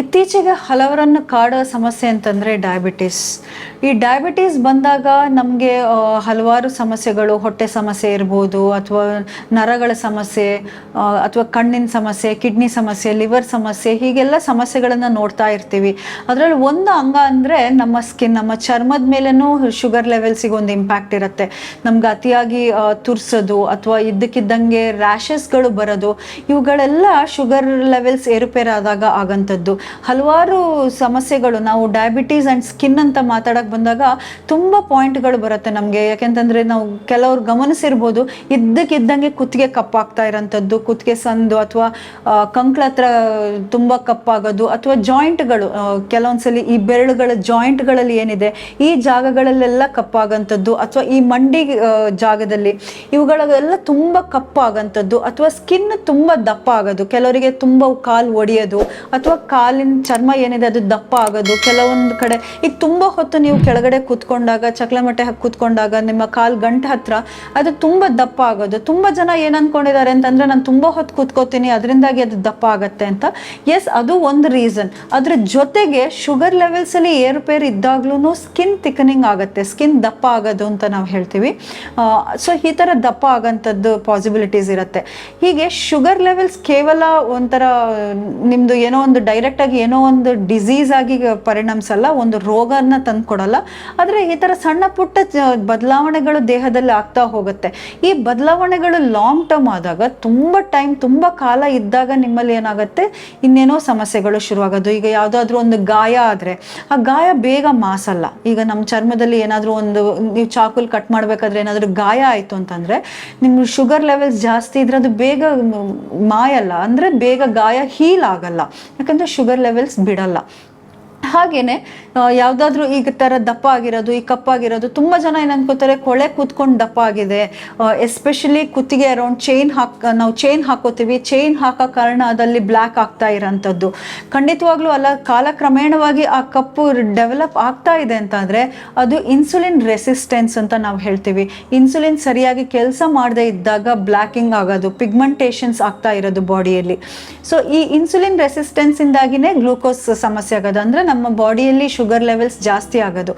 ಇತ್ತೀಚೆಗೆ ಹಲವರನ್ನು ಕಾಡೋ ಸಮಸ್ಯೆ ಅಂತಂದರೆ ಡಯಾಬಿಟಿಸ್ ಈ ಡಯಾಬಿಟಿಸ್ ಬಂದಾಗ ನಮಗೆ ಹಲವಾರು ಸಮಸ್ಯೆಗಳು, ಹೊಟ್ಟೆ ಸಮಸ್ಯೆ ಇರ್ಬೋದು, ಅಥವಾ ನರಗಳ ಸಮಸ್ಯೆ ಅಥವಾ ಕಣ್ಣಿನ ಸಮಸ್ಯೆ, ಕಿಡ್ನಿ ಸಮಸ್ಯೆ, ಲಿವರ್ ಸಮಸ್ಯೆ, ಹೀಗೆಲ್ಲ ಸಮಸ್ಯೆಗಳನ್ನು ನೋಡ್ತಾ ಇರ್ತೀವಿ. ಅದರಲ್ಲಿ ಒಂದು ಅಂಗ ಅಂದರೆ ನಮ್ಮ ಸ್ಕಿನ್ ನಮ್ಮ ಚರ್ಮದ ಮೇಲೂ ಶುಗರ್ ಲೆವೆಲ್ಸಿಗೆ ಒಂದು ಇಂಪ್ಯಾಕ್ಟ್ ಇರುತ್ತೆ. ನಮ್ಗೆ ಅತಿಯಾಗಿ ತುರಿಸೋದು, ಅಥವಾ ಇದ್ದಕ್ಕಿದ್ದಂಗೆ ರ್ಯಾಷಸ್ಗಳು ಬರೋದು, ಇವುಗಳೆಲ್ಲ ಶುಗರ್ ಲೆವೆಲ್ಸ್ ಏರುಪೇರಾದಾಗ ಆಗಂಥದ್ದು. ಹಲವಾರು ಸಮಸ್ಯೆಗಳು, ನಾವು ಡಯಾಬಿಟೀಸ್ ಆ್ಯಂಡ್ ಸ್ಕಿನ್ ಅಂತ ಮಾತಾಡಕ್ಕೆ ಬಂದಾಗ ತುಂಬ ಪಾಯಿಂಟ್ಗಳು ಬರುತ್ತೆ ನಮಗೆ. ಯಾಕೆಂತಂದರೆ ನಾವು ಕೆಲವ್ರು ಗಮನಿಸಿರ್ಬೋದು, ಇದ್ದಕ್ಕಿದ್ದಂಗೆ ಕುತ್ತಿಗೆ ಕಪ್ಪಾಗ್ತಾ ಇರೋಂಥದ್ದು. ಕುತ್ತಿಗೆ ಸಂದು ಅಥವಾ ಕಂಕ್ಳ ಹತ್ರ ತುಂಬ ಕಪ್ಪಾಗೋದು ಅಥವಾ ಜಾಯಿಂಟ್ಗಳು ಕೆಲವೊಂದ್ಸಲಿ ಈ ಬೆರಳುಗಳ ಜಾಯಿಂಟ್ಗಳಲ್ಲಿ ಏನಿದೆ, ಈ ಜಾಗಗಳಲ್ಲೆಲ್ಲ ಕಪ್ಪಾಗಂಥದ್ದು ಅಥವಾ ಈ ಮಂಡಿ ಜಾಗದಲ್ಲಿ ಇವುಗಳೆಲ್ಲ ತುಂಬ ಕಪ್ಪಾಗಂಥದ್ದು ಅಥವಾ ಸ್ಕಿನ್ ತುಂಬ ದಪ್ಪ ಆಗೋದು ಕೆಲವರಿಗೆ ತುಂಬ ಕಾಲು ಒಡೆಯೋದು ಅಥವಾ ಕಾಲಿನ ಚರ್ಮ ಏನಿದೆ, ಅದು ದಪ್ಪ ಆಗೋದು. ಕೆಲವೊಂದು ಕಡೆ ಈಗ ತುಂಬ ಹೊತ್ತು ನೀವು ಕೆಳಗಡೆ ಕೂತ್ಕೊಂಡಾಗ, ಚಕ್ಲಮಟ್ಟೆ ಹಾಕಿ ಕೂತ್ಕೊಂಡಾಗ, ನಿಮ್ಮ ಕಾಲು ಗಂಟು ಹತ್ರ, ಅದು ತುಂಬ ದಪ್ಪ ಆಗೋದು. ತುಂಬ ಜನ ಏನು ಅನ್ಕೊಂಡಿದ್ದಾರೆ ಅಂತಂದ್ರೆ, ನಾನು ತುಂಬ ಹೊತ್ತು ಕೂತ್ಕೋತೀನಿ, ಅದರಿಂದಾಗಿ ಅದು ದಪ್ಪ ಆಗತ್ತೆ ಅಂತ. ಎಸ್ ಅದು ಒಂದು ರೀಸನ್ ಅದ್ರ ಜೊತೆಗೆ ಶುಗರ್ ಲೆವೆಲ್ಸಲ್ಲಿ ಏರುಪೇರು ಇದ್ದಾಗ್ಲೂ ಸ್ಕಿನ್ ಥಿಕನಿಂಗ್ ಆಗುತ್ತೆ. ಸ್ಕಿನ್ ದಪ್ಪ ಆಗೋದು ಅಂತ ನಾವು ಹೇಳ್ತೀವಿ. ಸೊ ಈ ಥರ ದಪ್ಪ ಆಗೋಂಥದ್ದು ಪಾಸಿಬಿಲಿಟೀಸ್ ಇರುತ್ತೆ. ಹೀಗೆ ಶುಗರ್ ಲೆವೆಲ್ಸ್ ಕೇವಲ ಒಂಥರ ನಿಮ್ಮದು ಏನೋ ಒಂದು ಡೈರೆಕ್ಟಾಗಿ ಏನೋ ಒಂದು ಡಿಸೀಸ್ ಆಗಿ ಪರಿಣಮಿಸಲ್ಲ, ಒಂದು ರೋಗನ ತಂದ್ಕೊಡಲ್ಲ. ಆದರೆ ಈ ಥರ ಸಣ್ಣ ಪುಟ್ಟ ಬದಲಾವಣೆಗಳು ದೇಹದಲ್ಲಿ ಆಗ್ತಾ ಹೋಗುತ್ತೆ. ಈ ಬದಲಾವಣೆಗಳು ಲಾಂಗ್ ಟರ್ಮ್ ಆದಾಗ, ತುಂಬ ಟೈಮ್ ತುಂಬ ಕಾಲ ಇದ್ದಾಗ ನಿಮ್ಮಲ್ಲಿ ಏನಾಗುತ್ತೆ? ಇನ್ನೇನೋ ಸಮಸ್ಯೆಗಳು ಶುರುವಾಗೋದು. ಈಗ ಯಾವುದಾದ್ರೂ ಒಂದು ಗಾಯ ಆದರೆ, ಆ ಗಾಯ ಬೇಗ ಮಾಸಲ್ಲ. ಈಗ ನಮ್ಮ ಚರ್ಮದಲ್ಲಿ ಏನಾದರೂ ಒಂದು, ನೀವು ಚಾಕುಲ್ ಕಟ್ ಮಾಡಬೇಕಾದ್ರೆ ಏನಾದರೂ ಗಾಯ ಆಯಿತು ಅಂತಂದರೆ ನಿಮ್ಮ ಶುಗರ್ ಲೆವೆಲ್ಸ್ ಜಾಸ್ತಿ ಇದ್ರೆ ಅದು ಬೇಗ ಮಾಯಲ್ಲ. ಅಂದರೆ ಬೇಗ ಗಾಯ ಹೀಲ್ ಆಗಲ್ಲ. ಯಾಕಂದರೆ ಶುಗರ್ ಲೆವೆಲ್ಸ್ ಬಿಡಲ್ಲ. ಹಾಗೇನೆ ಯಾವುದಾದ್ರೂ ಈಗ ಥರ ದಪ್ಪ ಆಗಿರೋದು, ಈ ಕಪ್ಪಾಗಿರೋದು ತುಂಬ ಜನ ಏನು ಕೊಳೆ ಕೂತ್ಕೊಂಡು ದಪ್ಪ ಆಗಿದೆ. ಎಸ್ಪೆಷಲಿ ಕುತ್ತಿಗೆ ಅರೌಂಡ್ ಚೈನ್ ಹಾಕ್, ನಾವು ಚೈನ್ ಹಾಕೋತೀವಿ. ಚೈನ್ ಹಾಕೋ ಕಾರಣ ಅದಲ್ಲಿ ಬ್ಲ್ಯಾಕ್ ಆಗ್ತಾ ಇರೋಂಥದ್ದು. ಖಂಡಿತವಾಗ್ಲೂ ಅಲ್ಲ, ಕಾಲಕ್ರಮೇಣವಾಗಿ ಆ ಕಪ್ಪು ಡೆವಲಪ್ ಆಗ್ತಾ ಇದೆ ಅಂತಂದರೆ, ಅದು ಇನ್ಸುಲಿನ್ ರೆಸಿಸ್ಟೆನ್ಸ್ ಅಂತ ನಾವು ಹೇಳ್ತೀವಿ. ಇನ್ಸುಲಿನ್ ಸರಿಯಾಗಿ ಕೆಲಸ ಮಾಡದೇ ಇದ್ದಾಗ ಬ್ಲ್ಯಾಕಿಂಗ್ ಆಗೋದು ಪಿಗ್ಮೆಂಟೇಷನ್ಸ್ ಆಗ್ತಾ ಇರೋದು ಬಾಡಿಯಲ್ಲಿ ಸೊ ಈ ಇನ್ಸುಲಿನ್ ರೆಸಿಸ್ಟೆನ್ಸಿಂದಾಗಿನೇ ಗ್ಲೂಕೋಸ್ ಸಮಸ್ಯೆ ಆಗೋದು. ಅಂದರೆ ನಮ್ಮ ಬಾಡಿಯಲ್ಲಿ ಶುಗರ್ ಲೆವೆಲ್ಸ್ ಜಾಸ್ತಿ ಆಗೋದು.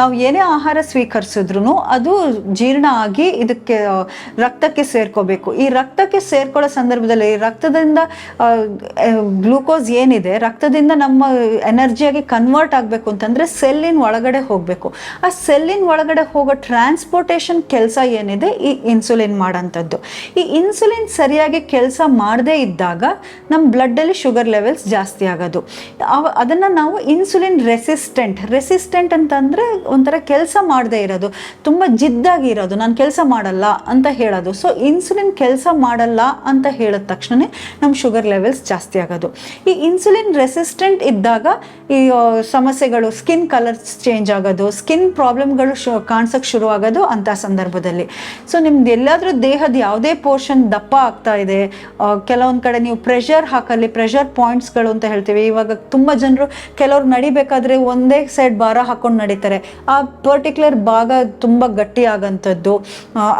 ನಾವು ಏನೇ ಆಹಾರ ಸ್ವೀಕರಿಸಿದ್ರು ಅದು ಜೀರ್ಣ ಆಗಿ ಇದಕ್ಕೆ ರಕ್ತಕ್ಕೆ ಸೇರ್ಕೋಬೇಕು. ಈ ರಕ್ತಕ್ಕೆ ಸೇರ್ಕೊಳ್ಳೋ ಸಂದರ್ಭದಲ್ಲಿ ರಕ್ತದಿಂದ ಗ್ಲೂಕೋಸ್ ಏನಿದೆ, ರಕ್ತದಿಂದ ನಮ್ಮ ಎನರ್ಜಿಯಾಗಿ ಕನ್ವರ್ಟ್ ಆಗಬೇಕು ಅಂತಂದರೆ ಸೆಲ್ಲಿನ ಒಳಗಡೆ ಹೋಗಬೇಕು. ಆ ಸೆಲ್ಲಿನ ಒಳಗಡೆ ಹೋಗೋ ಟ್ರಾನ್ಸ್ಪೋರ್ಟೇಷನ್ ಕೆಲಸ ಏನಿದೆ, ಈ ಇನ್ಸುಲಿನ್ ಮಾಡೋಂಥದ್ದು. ಈ ಇನ್ಸುಲಿನ್ ಸರಿಯಾಗಿ ಕೆಲಸ ಮಾಡದೇ ಇದ್ದಾಗ ನಮ್ಮ ಬ್ಲಡ್ಡಲ್ಲಿ ಶುಗರ್ ಲೆವೆಲ್ಸ್ ಜಾಸ್ತಿ ಆಗೋದು. ಅವ ಅದನ್ನು ನಾವು ಇನ್ಸುಲಿನ್ ರೆಸಿಸ್ಟೆಂಟ್ ರೆಸಿಸ್ಟೆಂಟ್ ಅಂತಂದರೆ ಒಂಥರ ಕೆಲಸ ಮಾಡದೇ ಇರೋದು. ತುಂಬ ಜಿದ್ದಾಗಿ ಇರೋದು. ನಾನು ಕೆಲಸ ಮಾಡಲ್ಲ ಅಂತ ಹೇಳೋದು. ಸೊ ಇನ್ಸುಲಿನ್ ಕೆಲಸ ಮಾಡಲ್ಲ ಅಂತ ಹೇಳಿದ ತಕ್ಷಣವೇ ನಮ್ಮ ಶುಗರ್ ಲೆವೆಲ್ಸ್ ಜಾಸ್ತಿ ಆಗೋದು. ಈ ಇನ್ಸುಲಿನ್ ರೆಸಿಸ್ಟೆಂಟ್ ಇದ್ದಾಗ ಈ ಸಮಸ್ಯೆಗಳು ಸ್ಕಿನ್ ಕಲರ್ಸ್ ಚೇಂಜ್ ಆಗೋದು ಸ್ಕಿನ್ ಪ್ರಾಬ್ಲಮ್ಗಳು ಶು ಕಾಣಿಸೋಕ್ಕೆ ಶುರು ಆಗೋದು ಅಂಥ ಸಂದರ್ಭದಲ್ಲಿ. ಸೊ ನಿಮ್ದು ಎಲ್ಲಾದರೂ ದೇಹದ ಯಾವುದೇ ಪೋರ್ಷನ್ ದಪ್ಪ ಆಗ್ತಾ ಇದೆ ಕೆಲವೊಂದು ಕಡೆ ನೀವು ಪ್ರೆಷರ್ ಹಾಕಲ್ಲಿ ಪ್ರೆಷರ್ ಪಾಯಿಂಟ್ಸ್ಗಳು ಅಂತ ಹೇಳ್ತೀವಿ. ಇವಾಗ ತುಂಬ ಜನರು ಕೆಲವ್ರು ನಡಿಬೇಕಾದ್ರೆ ಒಂದೇ ಸೈಡ್ ಭಾರ ಹಾಕೊಂಡು ನಡೀತಾರೆ. ಆ ಪರ್ಟಿಕ್ಯುಲರ್ ಭಾಗ ತುಂಬ ಗಟ್ಟಿ ಆಗಂಥದ್ದು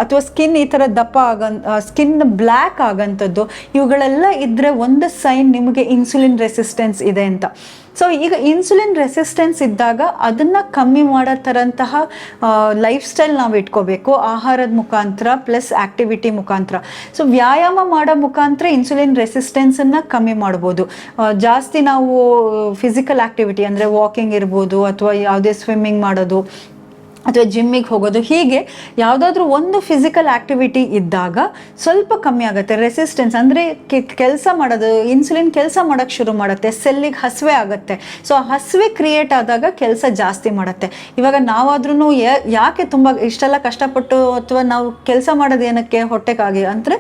ಅಥವಾ ಸ್ಕಿನ್ ಈ ಥರ ದಪ್ಪ ಆಗನ್ ಸ್ಕಿನ್ ಬ್ಲ್ಯಾಕ್ ಆಗಂಥದ್ದು, ಇವುಗಳೆಲ್ಲ ಇದ್ದರೆ ಒಂದು ಸೈನ್ ನಿಮಗೆ ಇನ್ಸುಲಿನ್ ರೆಸಿಸ್ಟೆನ್ಸ್ ಇದೆ ಅಂತ. ಸೊ ಈಗ ಇನ್ಸುಲಿನ್ ರೆಸಿಸ್ಟೆನ್ಸ್ ಇದ್ದಾಗ ಅದನ್ನು ಕಮ್ಮಿ ಮಾಡೋ ಥರಂತಹ ಲೈಫ್ ಸ್ಟೈಲ್ ನಾವು ಇಟ್ಕೋಬೇಕು. ಆಹಾರದ ಮುಖಾಂತರ ಪ್ಲಸ್ ಆ್ಯಕ್ಟಿವಿಟಿ ಮುಖಾಂತರ. ಸೊ ವ್ಯಾಯಾಮ ಮಾಡೋ ಮುಖಾಂತರ ಇನ್ಸುಲಿನ್ ರೆಸಿಸ್ಟೆನ್ಸನ್ನು ಕಮ್ಮಿ ಮಾಡ್ಬೋದು. ಜಾಸ್ತಿ ನಾವು ಫಿಸಿಕಲ್ ಆ್ಯಕ್ಟಿವಿಟಿ ಅಂದರೆ ವಾಕಿಂಗ್ ಇರ್ಬೋದು ಅಥವಾ ಯಾವುದೇ ಸ್ವಿಮ್ಮಿಂಗ್ ಮಾಡೋದು. ಅಥವಾ ಜಿಮ್ಮಿಗೆ ಹೋಗೋದು ಹೀಗೆ ಯಾವುದಾದ್ರೂ ಒಂದು ಫಿಸಿಕಲ್ ಆ್ಯಕ್ಟಿವಿಟಿ ಇದ್ದಾಗ ಸ್ವಲ್ಪ ಕಮ್ಮಿ ಆಗುತ್ತೆ. ರೆಸಿಸ್ಟೆನ್ಸ್ ಅಂದರೆ ಕೆಲಸ ಮಾಡೋದು ಇನ್ಸುಲಿನ್ ಕೆಲಸ ಮಾಡೋಕ್ಕೆ ಶುರು ಮಾಡುತ್ತೆ ಸೆಲ್ಲಿಗೆ ಹಸಿವೆ ಆಗುತ್ತೆ. ಸೊ ಆ ಹಸಿವೆ ಕ್ರಿಯೇಟ್ ಆದಾಗ ಕೆಲಸ ಜಾಸ್ತಿ ಮಾಡುತ್ತೆ. ಇವಾಗ ನಾವಾದ್ರೂ ಯಾಕೆ ತುಂಬ ಇಷ್ಟೆಲ್ಲ ಕಷ್ಟಪಟ್ಟು ಅಥವಾ ನಾವು ಕೆಲಸ ಮಾಡೋದು ಏನಕ್ಕೆ ಹೊಟ್ಟೆಗಾಗಿ ಅಂದರೆ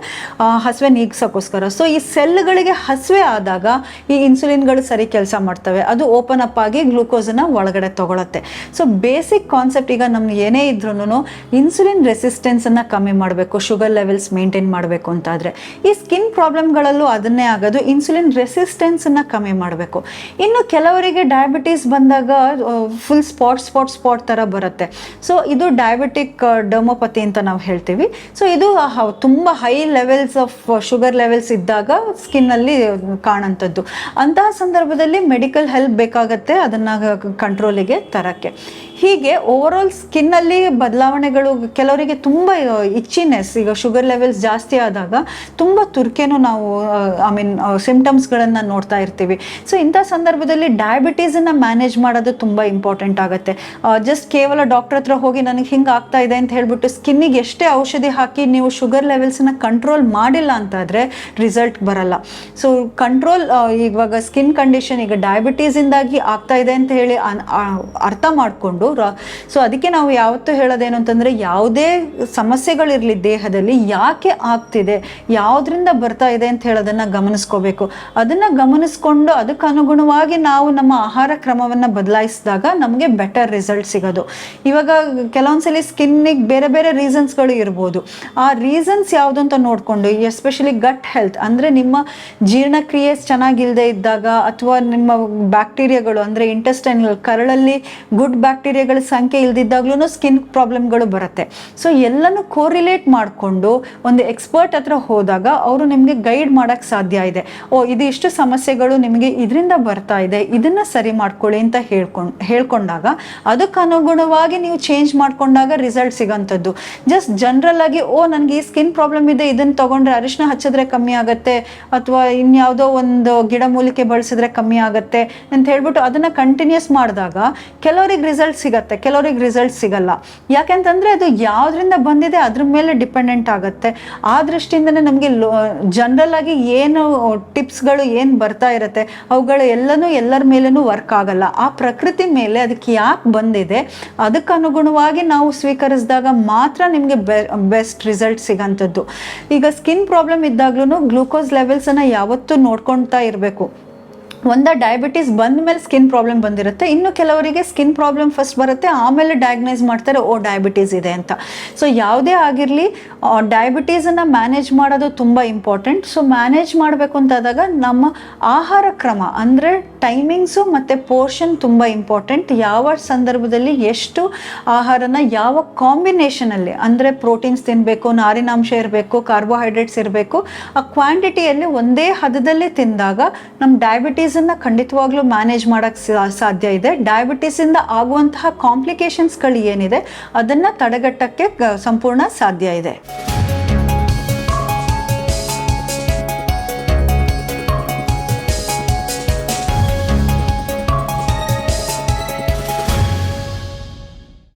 ಹಸಿವೆ ನೀಗ್ಸೋಕ್ಕೋಸ್ಕರ. ಸೊ ಈ ಸೆಲ್ಗಳಿಗೆ ಹಸಿವೆ ಆದಾಗ ಈ ಇನ್ಸುಲಿನ್ಗಳು ಸರಿ ಕೆಲಸ ಮಾಡ್ತವೆ. ಅದು ಓಪನ್ ಅಪ್ ಆಗಿ ಗ್ಲೂಕೋಸನ್ನ ಒಳಗಡೆ ತಗೊಳತ್ತೆ. ಸೊ ಬೇಸಿಕ್ ಕಾನ್ಸೆಪ್ಟ್ ಈಗ ನಮ್ಗೆ ಏನೇ ಇದ್ರೂ ಇನ್ಸುಲಿನ್ ರೆಸಿಸ್ಟೆನ್ಸನ್ನು ಕಮ್ಮಿ ಮಾಡಬೇಕು ಶುಗರ್ ಲೆವೆಲ್ಸ್ ಮೇಂಟೈನ್ ಮಾಡಬೇಕು ಅಂತಾದರೆ. ಈ ಸ್ಕಿನ್ ಪ್ರಾಬ್ಲಮ್ಗಳಲ್ಲೂ ಅದನ್ನೇ ಆಗೋದು ಇನ್ಸುಲಿನ್ ರೆಸಿಸ್ಟೆನ್ಸನ್ನು ಕಮ್ಮಿ ಮಾಡಬೇಕು. ಇನ್ನು ಕೆಲವರಿಗೆ ಡಯಾಬಿಟೀಸ್ ಬಂದಾಗ ಫುಲ್ ಸ್ಪಾಟ್ ಸ್ಪಾಟ್ ಸ್ಪಾಟ್ ಥರ ಬರುತ್ತೆ. ಸೊ ಇದು ಡಯಾಬಿಟಿಕ್ ಡರ್ಮೋಪತಿ ಅಂತ ನಾವು ಹೇಳ್ತೀವಿ. ಸೊ ಇದು ತುಂಬ high levels of sugar levels ಇದ್ದಾಗ ಸ್ಕಿನ್ನಲ್ಲಿ ಕಾಣಂಥದ್ದು ಅಂತಹ ಸಂದರ್ಭದಲ್ಲಿ ಮೆಡಿಕಲ್ ಹೆಲ್ಪ್ ಬೇಕಾಗತ್ತೆ, ಅದನ್ನು ಕಂಟ್ರೋಲಿಗೆ ತರಕ್ಕೆ. ಹೀಗೆ ಓವರಾಲ್ ಸ್ಕಿನ್ನಲ್ಲಿ ಬದಲಾವಣೆಗಳು ಕೆಲವರಿಗೆ ತುಂಬ ಇಚ್ಚಿನೆಸ್ ಈಗ ಶುಗರ್ ಲೆವೆಲ್ಸ್ ಜಾಸ್ತಿ ಆದಾಗ ತುಂಬ ತುರ್ಕೆನೂ ನಾವು ಐ ಮೀನ್ ಸಿಮ್ಟಮ್ಸ್ಗಳನ್ನು ನೋಡ್ತಾ ಇರ್ತೀವಿ. ಸೊ ಇಂಥ ಸಂದರ್ಭದಲ್ಲಿ ಡಯಾಬಿಟೀಸನ್ನು ಮ್ಯಾನೇಜ್ ಮಾಡೋದು ತುಂಬ ಇಂಪಾರ್ಟೆಂಟ್ ಆಗುತ್ತೆ. ಜಸ್ಟ್ ಕೇವಲ ಡಾಕ್ಟರ್ ಹತ್ರ ಹೋಗಿ ನನಗೆ ಹಿಂಗೆ ಆಗ್ತಾ ಇದೆ ಅಂತ ಹೇಳ್ಬಿಟ್ಟು ಸ್ಕಿನ್ನಿಗೆ ಎಷ್ಟೇ ಔಷಧಿ ಹಾಕಿ ನೀವು ಶುಗರ್ ಲೆವೆಲ್ಸನ್ನ ಕಂಟ್ರೋಲ್ ಮಾಡಿಲ್ಲ ಅಂತಾದರೆ ರಿಸಲ್ಟ್ ಬರಲ್ಲ. ಸೊ ಕಂಟ್ರೋಲ್ ಇವಾಗ ಸ್ಕಿನ್ ಕಂಡೀಷನ್ ಈಗ ಡಯಾಬಿಟೀಸಿಂದಾಗಿ ಆಗ್ತಾ ಇದೆ ಅಂತ ಹೇಳಿ ಅರ್ಥ ಆ, ಮಾಡಿಕೊಂಡು ಸೊ ಅದಕ್ಕೆ ನಾವು ಯಾವತ್ತೂ ಹೇಳೋದೇನು ಅಂತಂದರೆ ಯಾವುದೇ ಸಮಸ್ಯೆಗಳಿರಲಿ ದೇಹದಲ್ಲಿ ಯಾಕೆ ಆಗ್ತಿದೆ, ಯಾವುದರಿಂದ ಬರ್ತಾ ಇದೆ ಅಂತ ಹೇಳೋದನ್ನು ಗಮನಿಸ್ಕೋಬೇಕು. ಅದನ್ನು ಗಮನಿಸ್ಕೊಂಡು ಅದಕ್ಕೆ ಅನುಗುಣವಾಗಿ ನಾವು ನಮ್ಮ ಆಹಾರ ಕ್ರಮವನ್ನು ಬದಲಾಯಿಸಿದಾಗ ನಮಗೆ ಬೆಟರ್ ರಿಸಲ್ಟ್ ಸಿಗೋದು. ಇವಾಗ ಕೆಲವೊಂದ್ಸಲಿ ಸ್ಕಿನ್ನಿಗೆ ಬೇರೆ ಬೇರೆ ರೀಸನ್ಸ್ಗಳು ಇರ್ಬೋದು. ಆ ರೀಸನ್ಸ್ ಯಾವುದು ಅಂತ ನೋಡಿಕೊಂಡು ಎಸ್ಪೆಷಲಿ ಗಟ್ ಹೆಲ್ತ್ ಅಂದರೆ ನಿಮ್ಮ ಜೀರ್ಣಕ್ರಿಯೆ ಚೆನ್ನಾಗಿಲ್ಲದೆ ಇದ್ದಾಗ ಅಥವಾ ನಿಮ್ಮ ಬ್ಯಾಕ್ಟೀರಿಯಾಗಳು ಅಂದರೆ ಇಂಟೆಸ್ಟೈನಲ್ ಕರಳಲ್ಲಿ ಗುಡ್ ಬ್ಯಾಕ್ಟೀರಿಯಾಗಳ ಸಂಖ್ಯೆ ಇಲ್ದಿದ್ದಾಗ್ಲೂ ಸ್ಕಿನ್ ಪ್ರಾಬ್ಲಮ್ಗಳು ಬರುತ್ತೆ. ಸೊ ಎಲ್ಲನೂ ಕೋರಿಲೇಟ್ ಮಾಡಿಕೊಂಡು ಒಂದು ಎಕ್ಸ್ಪರ್ಟ್ ಹತ್ರ ಹೋದಾಗ ಅವರು ನಿಮಗೆ ಗೈಡ್ ಮಾಡೋಕ್ಕೆ ಸಾಧ್ಯ ಇದೆ. ಓ ಇದು ಇಷ್ಟು ಸಮಸ್ಯೆಗಳು ನಿಮಗೆ ಇದರಿಂದ ಬರ್ತಾ ಇದೆ, ಇದನ್ನ ಸರಿ ಮಾಡ್ಕೊಳ್ಳಿ ಅಂತ ಹೇಳ್ಕೊಂಡು, ಹೇಳ್ಕೊಂಡಾಗ ಅದಕ್ಕೆ ಅನುಗುಣವಾಗಿ ನೀವು ಚೇಂಜ್ ಮಾಡ್ಕೊಂಡಾಗ ರಿಸಲ್ಟ್ ಸಿಗೋಂಥದ್ದು. ಜಸ್ಟ್ ಜನರಲ್ ಆಗಿ, ಓ, ನನಗೆ ಈ ಸ್ಕಿನ್ ಪ್ರಾಬ್ಲಮ್ ಇದೆ ಇದನ್ನು ತಗೊಂಡ್ರೆ ಅರಿಶಿನ ಹಚ್ಚಿದ್ರೆ ಕಮ್ಮಿ ಆಗುತ್ತೆ, ಅಥವಾ ಇನ್ಯಾವುದೋ ಒಂದು ಗಿಡಮೂಲಿಕೆ ಬಳಸಿದ್ರೆ ಕಮ್ಮಿ ಆಗುತ್ತೆ ಅಂತ ಹೇಳ್ಬಿಟ್ಟು ಅದನ್ನ ಕಂಟಿನ್ಯೂಸ್ ಮಾಡಿದಾಗ ಕೆಲವರಿಗೆ ರಿಸಲ್ಟ್ ಸಿಗತ್ತೆ. ಕೆಲವ್ರಿಗೆ ರಿಸಲ್ಟ್ ಸಿಗಲ್ಲ. ಯಾಕೆಂತಂದ್ರೆ ಅದು ಯಾವ್ದ್ರಿಂದ ಬಂದಿದೆ ಅದ್ರ ಮೇಲೆ ಡಿಪೆಂಡೆಂಟ್ ಆಗುತ್ತೆ. ಆ ದೃಷ್ಟಿಯಿಂದನೇ ನಮಗೆ ಜನರಲ್ ಆಗಿ ಏನು ಟಿಪ್ಸ್ಗಳು ಏನು ಬರ್ತಾ ಇರುತ್ತೆ, ಅವುಗಳು ಎಲ್ಲನೂ ಎಲ್ಲರ ಮೇಲೂ ವರ್ಕ್ ಆಗಲ್ಲ. ಆ ಪ್ರಕೃತಿ ಮೇಲೆ ಅದಕ್ಕೆ ಯಾಕೆ ಬಂದಿದೆ, ಅದಕ್ಕೆ ಅನುಗುಣವಾಗಿ ನಾವು ಸ್ವೀಕರಿಸಿದಾಗ ಮಾತ್ರ ನಿಮಗೆ ಬೆಸ್ಟ್ ರಿಸಲ್ಟ್ ಸಿಗೋಂಥದ್ದು. ಈಗ ಸ್ಕಿನ್ ಪ್ರಾಬ್ಲಮ್ ಇದ್ದಾಗ್ಲೂ ಗ್ಲೂಕೋಸ್ ಲೆವೆಲ್ಸನ್ನು ಯಾವತ್ತೂ ನೋಡ್ಕೊಳ್ತಾ ಇರಬೇಕು. ಒಂದ ಡಯಾಬಿಟಿಸ್ ಬಂದ ಮೇಲೆ ಸ್ಕಿನ್ ಪ್ರಾಬ್ಲಮ್ ಬಂದಿರುತ್ತೆ. ಇನ್ನು ಕೆಲವರಿಗೆ ಸ್ಕಿನ್ ಪ್ರಾಬ್ಲಮ್ ಫಸ್ಟ್ ಬರುತ್ತೆ, ಆಮೇಲೆ ಡಯಾಗ್ನೈಸ್ ಮಾಡ್ತಾರೆ, ಓ ಡಯಾಬಿಟೀಸ್ ಇದೆ ಅಂತ. ಸೊ ಯಾವುದೇ ಆಗಿರಲಿ ಡಯಾಬಿಟೀಸನ್ನು ಮ್ಯಾನೇಜ್ ಮಾಡೋದು ತುಂಬ ಇಂಪಾರ್ಟೆಂಟ್ ಸೊ ಮ್ಯಾನೇಜ್ ಮಾಡಬೇಕು ಅಂತಾದಾಗ ನಮ್ಮ ಆಹಾರ ಕ್ರಮ, ಅಂದರೆ ಟೈಮಿಂಗ್ಸು ಮತ್ತು ಪೋರ್ಷನ್ ತುಂಬ ಇಂಪಾರ್ಟೆಂಟ್ ಯಾವ ಸಂದರ್ಭದಲ್ಲಿ ಎಷ್ಟು ಆಹಾರನ ಯಾವ ಕಾಂಬಿನೇಷನಲ್ಲಿ ಅಂದರೆ ಪ್ರೋಟೀನ್ಸ್ ತಿನ್ನಬೇಕು ನಾರಿನಾಂಶ ಇರಬೇಕು ಕಾರ್ಬೋಹೈಡ್ರೇಟ್ಸ್ ಇರಬೇಕು, ಆ ಕ್ವಾಂಟಿಟಿಯಲ್ಲಿ ಒಂದೇ ಹದದಲ್ಲಿ ತಿಂದಾಗ ನಮ್ಮ ಡಯಾಬಿಟೀಸನ್ನು ಖಂಡಿತವಾಗ್ಲೂ ಮ್ಯಾನೇಜ್ ಮಾಡೋಕ್ಕೆ ಸಾಧ್ಯ ಇದೆ. ಡಯಾಬಿಟೀಸಿಂದ ಆಗುವಂತಹ ಕಾಂಪ್ಲಿಕೇಶನ್ಸ್ಗಳು ಏನಿದೆ, ಅದನ್ನು ತಡೆಗಟ್ಟಕ್ಕೆ ಸಂಪೂರ್ಣ ಸಾಧ್ಯ ಇದೆ.